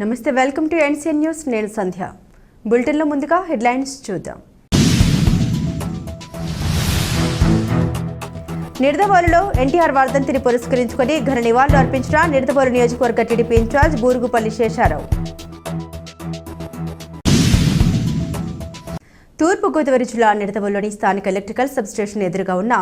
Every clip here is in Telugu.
నమస్తే వెల్కమ్ టు ఎన్సీఎన్ న్యూస్. నేను సంధ్య. బులెటిన్లో ముందుగా హెడ్లైన్స్ చూద్దాం. నిడదవోలులో ఎన్టీఆర్ వర్ధంతిని పురస్కరించుకొని ఘన నివాళులు అర్పించిన నిడదవోలు నియోజకవర్గ టీడీపీ ఇన్ఛార్జ్ బూరుగుపల్లి శేషారావు. తూర్పుగోదావరి జిల్లా నిడదవోలులోని స్థానిక ఎలక్ట్రికల్ సబ్స్టేషన్ ఎదురుగా ఉన్న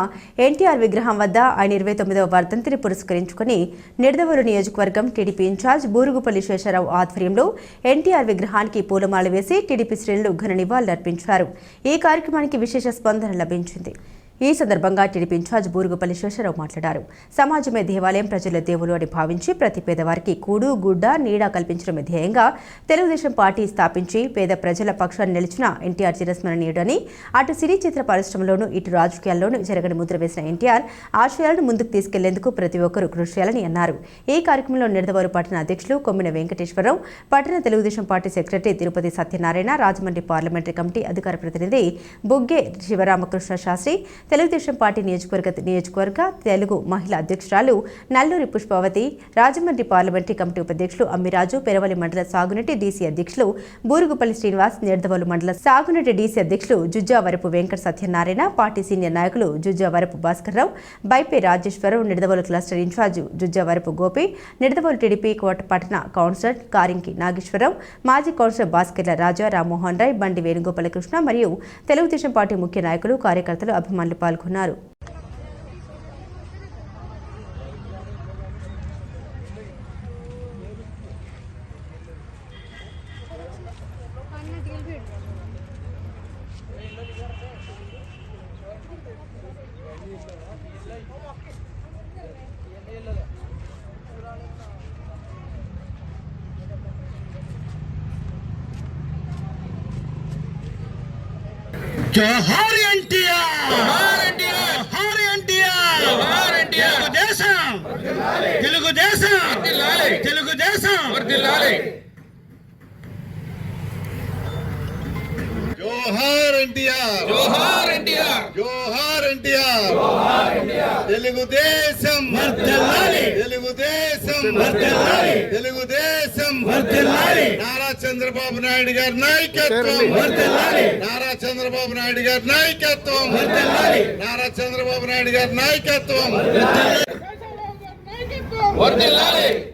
ఎన్టీఆర్ విగ్రహం వద్ద ఆయన ఇరవై తొమ్మిదవ వర్ధంతిని పురస్కరించుకుని నిడదవోలు నియోజకవర్గం టీడీపీ ఇన్ఛార్జ్ బూరుగుపల్లి శేషారావు ఆధ్వర్యంలో ఎన్టీఆర్ విగ్రహానికి పూలమాల వేసి టీడీపీ శ్రేణులు ఘన నివాళులర్పించారు. ఈ కార్యక్రమానికి విశేష స్పందన లభించింది. ఈ సందర్భంగా టీడీపీ ఇన్ఛార్జ్ బూరుగుపల్లి శేషరావు మాట్లాడారు. సమాజమే దేవాలయం ప్రజల దేవులు అని భావించి ప్రతి పేదవారికి కూడు గుడ్డ నీడ కల్పించడమే ధ్యేయంగా తెలుగుదేశం పార్టీ స్థాపించి పేద ప్రజల పక్షాన్ని నిలిచిన ఎన్టీఆర్ చిరస్మరణీయుడని అటు సినీ చిత్ర పరిశ్రమలోనూ ఇటు రాజకీయాల్లోనూ జరగని ముద్ర వేసిన ఎన్టీఆర్ ఆశయాలను ముందుకు తీసుకెళ్ళేందుకు ప్రతి ఒక్కరూ కృషి చేయాలని అన్నారు. ఈ కార్యక్రమంలో నిడదవోలు పట్టణ అధ్యక్షులు కొమ్మిన వెంకటేశ్వరరావు పట్టణ Telugu Desam party secretary Tirupati Satyanarayana Rajahmundry parliamentary committee అధికార ప్రతినిధి బుగ్గే శివరామకృష్ణ శాస్త్రి తెలుగుదేశం పార్టీ నియోజకవర్గ నియోజకవర్గ తెలుగు మహిళా అధ్యక్షురాలు నల్లూరి పుష్పవతి రాజమండ్రి పార్లమెంటరీ కమిటీ ఉపాధ్యక్షులు అమ్మిరాజు పెరవలి మండల సాగునీటి డీసీ అధ్యక్షులు బూరుగుపల్లి శ్రీనివాస్ నిడదవోలు మండల సాగునీటి డీసీ అధ్యక్షులు జుజ్జావరపు వెంకట సత్యనారాయణ పార్టీ సీనియర్ నాయకులు Jujjavarapu Bhaskarrao Baipe Rajeswararao Nidadavolu cluster in-charge Jujjavarapu Gopi Nidadavolu TDP Kota పట్టణ కౌన్సిలర్ కారింకి నాగేశ్వరరావు మాజీ కౌన్సిలర్ భాస్కర్ల రాజా రామ్మోహన్ రాయ్ బండి వేణుగోపాలకృష్ణ మరియు తెలుగుదేశం పార్టీ ముఖ్య నాయకులు కార్యకర్తలు అభిమానులు పాల్గొన్నారు జోహార్ ఎన్టీఆర్ జోహార్ ఎన్టీఆర్ జోహార్ ఎన్టీఆర్ జోహార్ ఎన్టీఆర్ తెలుగుదేశం తెలుగుదేశం తెలుగుదేశం జోహార్ ఎన్టీఆర్. జోహార్ ఎన్టీఆర్. జోహార్ ఎన్టీఆర్. తెలుగుదేశం. వర్ధిల్లాలి. తెలుగుదేశం. వర్ధిల్లాలి. తెలుగుదేశం. వర్ధిల్లాలి. నారా చంద్రబాబు నాయుడు గారి నాయకత్వం. వర్ధిల్లాలి. నారా చంద్రబాబు నాయుడు గారి నాయకత్వం. వర్ధిల్లాలి. నారా చంద్రబాబు నాయుడు గారి నాయకత్వం. వర్ధిల్లాలి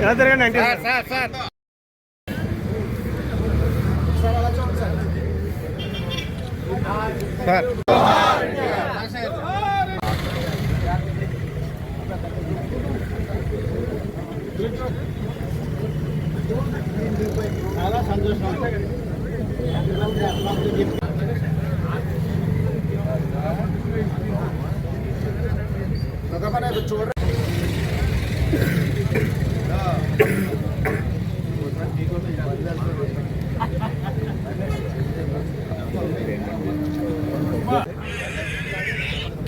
ఎలా జరగండి అంటే సార్. చాలా సంతోషం.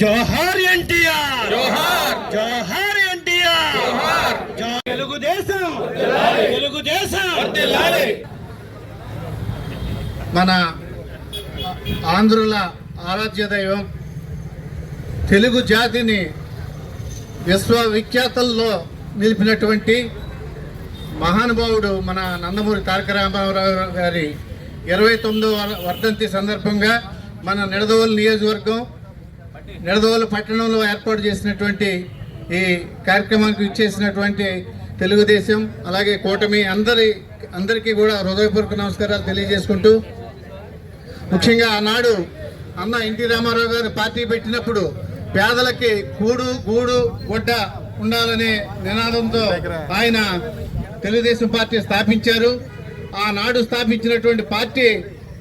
జోహార్ ఎన్టీఆర్. జోహార్ జోహార్ ఎన్టీఆర్. జోహార్ తెలుగుదేశం. తెలుగుదేశం మన ఆంధ్రుల ఆరాధ్య దైవం తెలుగు జాతిని విశ్వవిఖ్యాతల్లో నిలిపినటువంటి మహానుభావుడు మన నందమూరి తారక రామారావు గారి ఇరవై తొమ్మిదవ వర్ధంతి సందర్భంగా మన నిడదవోలు నియోజకవర్గం నిడదవోలు పట్టణంలో ఏర్పాటు చేసినటువంటి ఈ కార్యక్రమానికి ఇచ్చేసినటువంటి తెలుగుదేశం అలాగే కూటమి అందరి అందరికీ కూడా హృదయపూర్వక నమస్కారాలు తెలియజేసుకుంటూ ముఖ్యంగా ఆనాడు అన్న ఎన్టీ రామారావు గారు పార్టీ పెట్టినప్పుడు పేదలకి కూడు గూడు గొడ్డ ఉండాలనే నినాదంతో ఆయన తెలుగుదేశం పార్టీ స్థాపించారు. ఆనాడు స్థాపించినటువంటి పార్టీ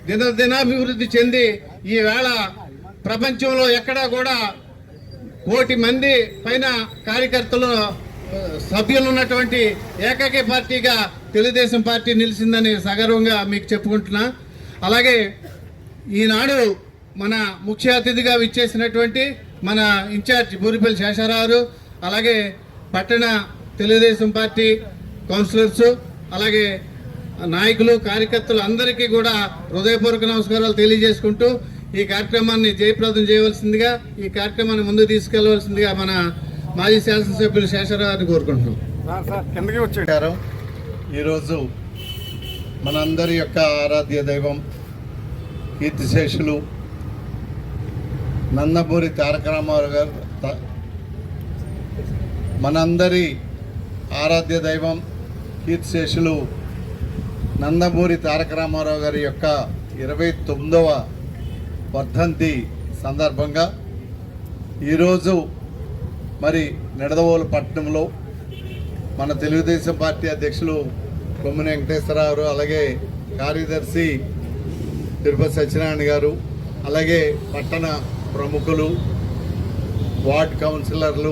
దినదినాభివృద్ధి చెంది ఈవేళ ప్రపంచంలో ఎక్కడా కూడా కోటి మంది పైన కార్యకర్తలు సభ్యులు ఉన్నటువంటి ఏకైక పార్టీగా తెలుగుదేశం పార్టీ నిలిచిందని సగర్వంగా మీకు చెప్పుకుంటున్నా. అలాగే ఈనాడు మన ముఖ్య అతిథిగా విచ్చేసినటువంటి మన ఇన్ఛార్జ్ బూరిపల్లి శేషారావు అలాగే పట్టణ తెలుగుదేశం పార్టీ కౌన్సిలర్స్ అలాగే నాయకులు కార్యకర్తలు అందరికీ కూడా హృదయపూర్వక నమస్కారాలు తెలియజేసుకుంటూ ఈ కార్యక్రమాన్ని జయప్రదం చేయవలసిందిగా ఈ కార్యక్రమాన్ని ముందుకు తీసుకెళ్ళవలసిందిగా మన మాజీ శాసనసభ్యులు శేషరావు గారిని కోరుకుంటున్నాం ఈరోజు మనందరి యొక్క ఆరాధ్య దైవం కీర్తిశేషులు నందమూరి తారక రామారావు గారు మనందరి ఆరాధ్య దైవం కీర్తిశేషులు నందమూరి తారక రామారావు గారి యొక్క ఇరవై తొమ్మిదవ వర్ధంతి సందర్భంగా ఈరోజు మరి నిడదవోలు పట్టణంలో మన తెలుగుదేశం పార్టీ అధ్యక్షులు కొమ్మిన వెంకటేశ్వరరావు అలాగే కార్యదర్శి తిరుపతి సత్యనారాయణ గారు అలాగే పట్టణ ప్రముఖులు వార్డ్ కౌన్సిలర్లు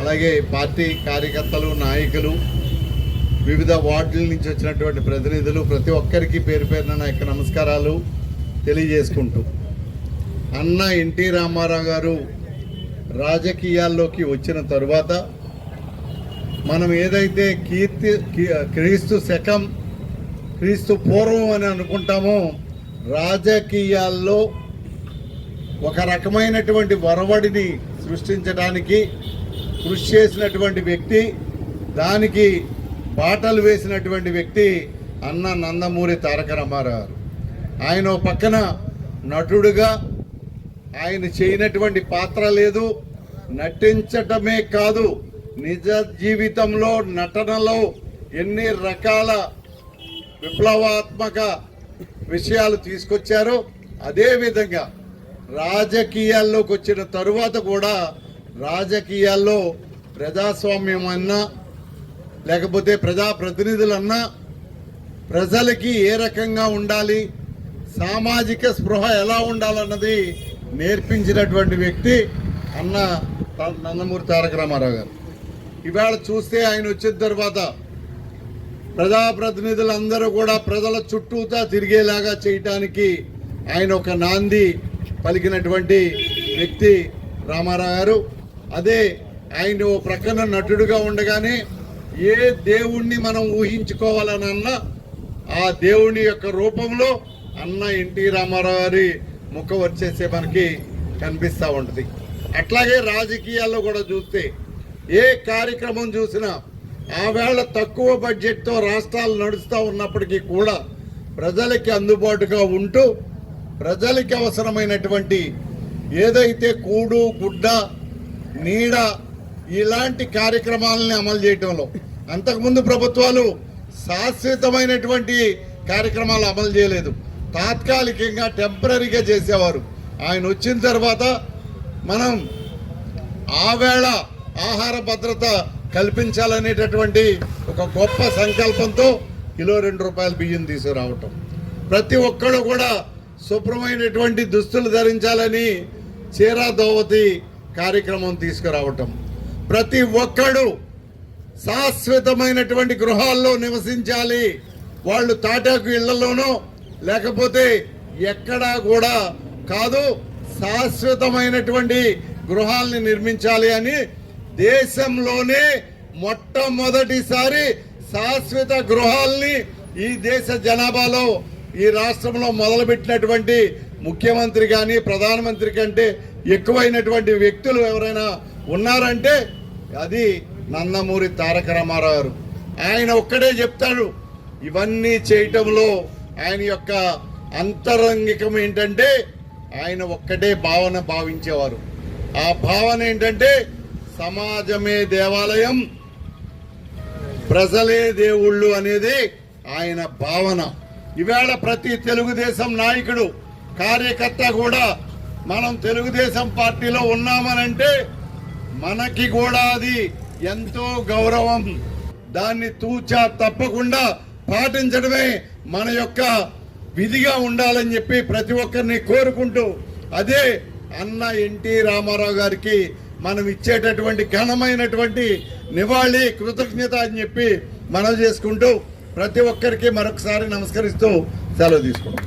అలాగే పార్టీ కార్యకర్తలు నాయకులు వివిధ వార్డుల నుంచి వచ్చినటువంటి ప్రతినిధులు ప్రతి ఒక్కరికి పేరు పేరున నా యొక్క నమస్కారాలు తెలియజేసుకుంటూ. అన్న ఎన్టీ రామారావు గారు రాజకీయాల్లోకి వచ్చిన తరువాత మనం ఏదైతే కీర్తి క్రీస్తు శకం క్రీస్తు పూర్వం అని అనుకుంటామో రాజకీయాల్లో ఒక రకమైనటువంటి వరవడిని సృష్టించడానికి కృషి చేసినటువంటి వ్యక్తి దానికి బాటలు వేసినటువంటి వ్యక్తి అన్న నందమూరి తారక రామారావు. ఆయన ఓ పక్కన నటుడుగా ఆయన చేయనటువంటి పాత్ర లేదు నటించటమే కాదు నిజ జీవితంలో నటనలో ఎన్ని రకాల విప్లవాత్మక విషయాలు తీసుకొచ్చారో అదేవిధంగా రాజకీయాల్లోకి వచ్చిన తరువాత కూడా రాజకీయాల్లో ప్రజాస్వామ్యం అన్నా లేకపోతే ప్రజాప్రతినిధులన్నా ప్రజలకి ఏ రకంగా ఉండాలి సామాజిక స్పృహ ఎలా ఉండాలన్నది నేర్పించినటువంటి వ్యక్తి అన్న నందమూరి తారక రామారావు గారు. ఇవాళ చూస్తే ఆయన వచ్చిన తర్వాత ప్రజాప్రతినిధులందరూ కూడా ప్రజల చుట్టూతా తిరిగేలాగా చేయటానికి ఆయన ఒక నాంది పలికినటువంటి వ్యక్తి రామారావు గారు. అదే ఆయన ఓ ప్రక్కన నటుడుగా ఉండగానే ఏ దేవుణ్ణి మనం ఊహించుకోవాలనన్నా ఆ దేవుని యొక్క రూపంలో అన్న ఎన్టీ రామారావు గారి ముఖ వచ్చేసే మనకి కనిపిస్తూ ఉంటుంది. అట్లాగే రాజకీయాల్లో కూడా చూస్తే ఏ కార్యక్రమం చూసినా ఆవేళ తక్కువ బడ్జెట్తో రాష్ట్రాలు నడుస్తూ ఉన్నప్పటికీ కూడా ప్రజలకి అందుబాటుగా ఉంటూ ప్రజలకి అవసరమైనటువంటి ఏదైతే కూడు గుడ్డ నీడ ఇలాంటి కార్యక్రమాలని అమలు చేయటంలో అంతకుముందు ప్రభుత్వాలు శాశ్వతమైనటువంటి కార్యక్రమాలు అమలు చేయలేదు. తాత్కాలికంగా టెంపరీగా చేసేవారు. ఆయన వచ్చిన తర్వాత మనం ఆవేళ ఆహార భద్రత కల్పించాలనేటటువంటి ఒక గొప్ప సంకల్పంతో కిలో రెండు రూపాయల బియ్యం తీసుకురావటం. ప్రతి ఒక్కడు కూడా శుభ్రమైనటువంటి దుస్తులు ధరించాలని చీరా దోవతి కార్యక్రమం తీసుకురావటం. ప్రతి ఒక్కడు శాశ్వతమైనటువంటి గృహాల్లో నివసించాలి. వాళ్ళు తాటాకు ఇళ్ళలోనో లేకపోతే ఎక్కడా కూడా కాదు శాశ్వతమైనటువంటి గృహాల్ని నిర్మించాలి అని దేశంలోనే మొట్టమొదటిసారి శాశ్వత గృహాల్ని ఈ దేశ జనాభాలో ఈ రాష్ట్రంలో మొదలుపెట్టినటువంటి ముఖ్యమంత్రి కానీ ప్రధానమంత్రి కంటే ఎక్కువైనటువంటి వ్యక్తులు ఎవరైనా ఉన్నారంటే అది నందమూరి తారక రామారావు గారు. ఆయన ఒక్కడే చెప్తాడు ఇవన్నీ చేయటంలో ఆయన యొక్క అంతరంగికం ఏంటంటే ఆయన ఒక్కటే భావన భావించేవారు. ఆ భావన ఏంటంటే సమాజమే దేవాలయం ప్రజలే దేవుళ్ళు అనేది ఆయన భావన. ఇవాళ ప్రతి తెలుగుదేశం నాయకుడు కార్యకర్త కూడా మనం తెలుగుదేశం పార్టీలో ఉన్నామనంటే మనకి కూడా అది ఎంతో గౌరవం. దాన్ని తూచా తప్పకుండా పాటించడమే మన యొక్క విధిగా ఉండాలని చెప్పి ప్రతి ఒక్కరిని కోరుకుంటూ అదే అన్న ఎన్టీ రామారావు గారికి మనం ఇచ్చేటటువంటి ఘనమైనటువంటి నివాళి కృతజ్ఞత అని చెప్పి మనం చేసుకుంటూ ప్రతి ఒక్కరికి మరొకసారి నమస్కరిస్తూ సెలవు తీసుకుంటాం